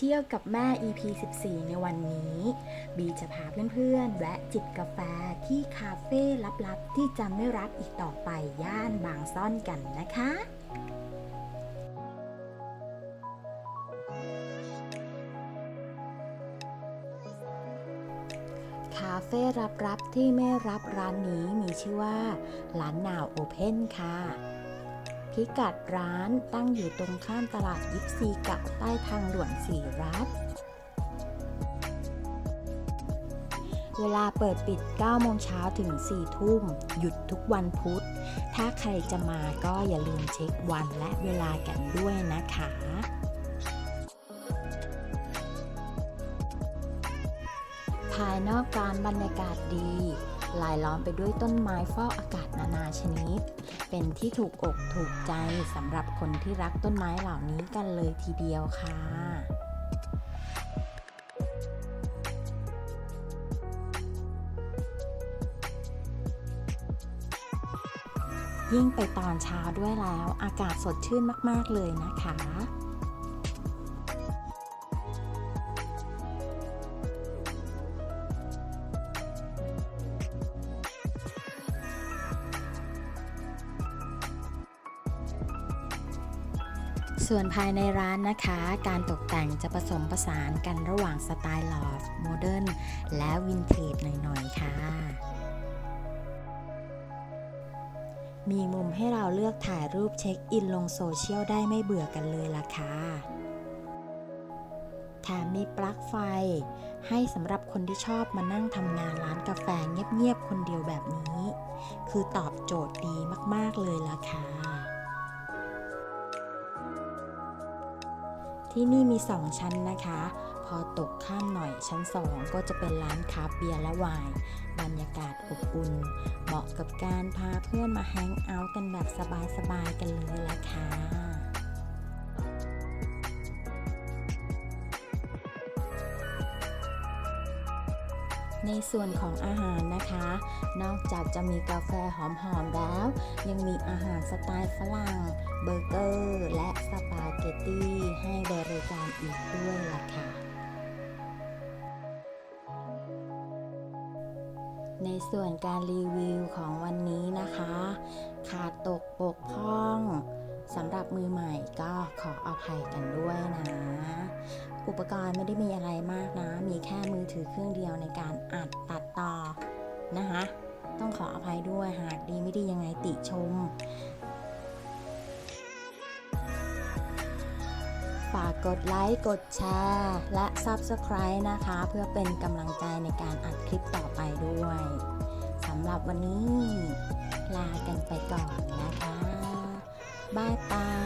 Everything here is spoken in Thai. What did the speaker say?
เที่ยวกับแม่ EP 14 ในวันนี้ บีจะพาเพื่อนๆแวะจิบกาแฟที่คาเฟ่ลับๆ ที่จะไม่รับอีกต่อไปย่านบางซ่อนกันนะคะคาเฟ่รับๆที่ไม่รับร้านนี้มีชื่อว่าร้านนาวโอเพนค่ะ พิกัดร้านตั้งอยู่ตรงข้ามตลาดยิปซีกับใต้ทางด่วนสีรัฐ เวลาเปิดปิด 9 โมงเช้าถึง 4 ทุ่ม หยุดทุกวันพุธ ถ้าใครจะมาก็อย่าลืมเช็ควันและเวลากันด้วยนะคะภายนอกร้านบรรยากาศดี ลายล้อมไปด้วยต้นไม้ฟอกอากาศนานาชนิด เป็นที่ถูกอกถูกใจสำหรับคนที่รักต้นไม้เหล่านี้กันเลยทีเดียวค่ะยิ่งไปตอนเช้าด้วยแล้ว อากาศสดชื่นมาก ๆ เลยนะคะ ส่วนภายในร้านนะคะ การตกแต่งจะผสมผสานกันระหว่างสไตล์ลอฟโมเดิร์นและวินเทจหน่อยๆ ค่ะ มีมุมให้เราเลือกถ่ายรูปเช็คอินลงโซเชียลได้ไม่เบื่อกันเลยล่ะค่ะแถมมีปลั๊กไฟ ให้สำหรับคนที่ชอบมานั่งทำงานร้านกาแฟเงียบๆคนเดียวแบบนี้ คือตอบโจทย์ดีมากๆเลยล่ะค่ะ ที่นี่มี 2 ชั้นนะคะ พอตกข้ามหน่อยชั้น 2 ก็จะเป็นร้านคาเบียร์และไวน์บรรยากาศอบอุ่น เหมาะกับการพาเพื่อนมาแฮงเอาท์กันแบบสบายๆกันเลยละค่ะในส่วนของอาหารนะคะ นอกจากจะมีกาแฟหอมๆแล้ว ยังมีอาหารสไตล์ฝรั่ง เบอร์เกอร์ และ ในส่วนการรีวิวของวันนี้นะคะ ขาดตกบกพร่องสำหรับมือใหม่ก็ขออภัยกันด้วยนะ อุปกรณ์ไม่ได้มีอะไรมากนะ มีแค่มือถือเครื่องเดียวในการอัดตัดต่อนะคะ ต้องขออภัยด้วยหากดีไม่ดียังไงติชม ฝากกดไลค์กดแชร์ และ Subscribe นะคะ เพื่อเป็นกำลังใจในการอัดคลิปต่อไปด้วย รับวันนี้ ลากันไปก่อนนะคะบายบาย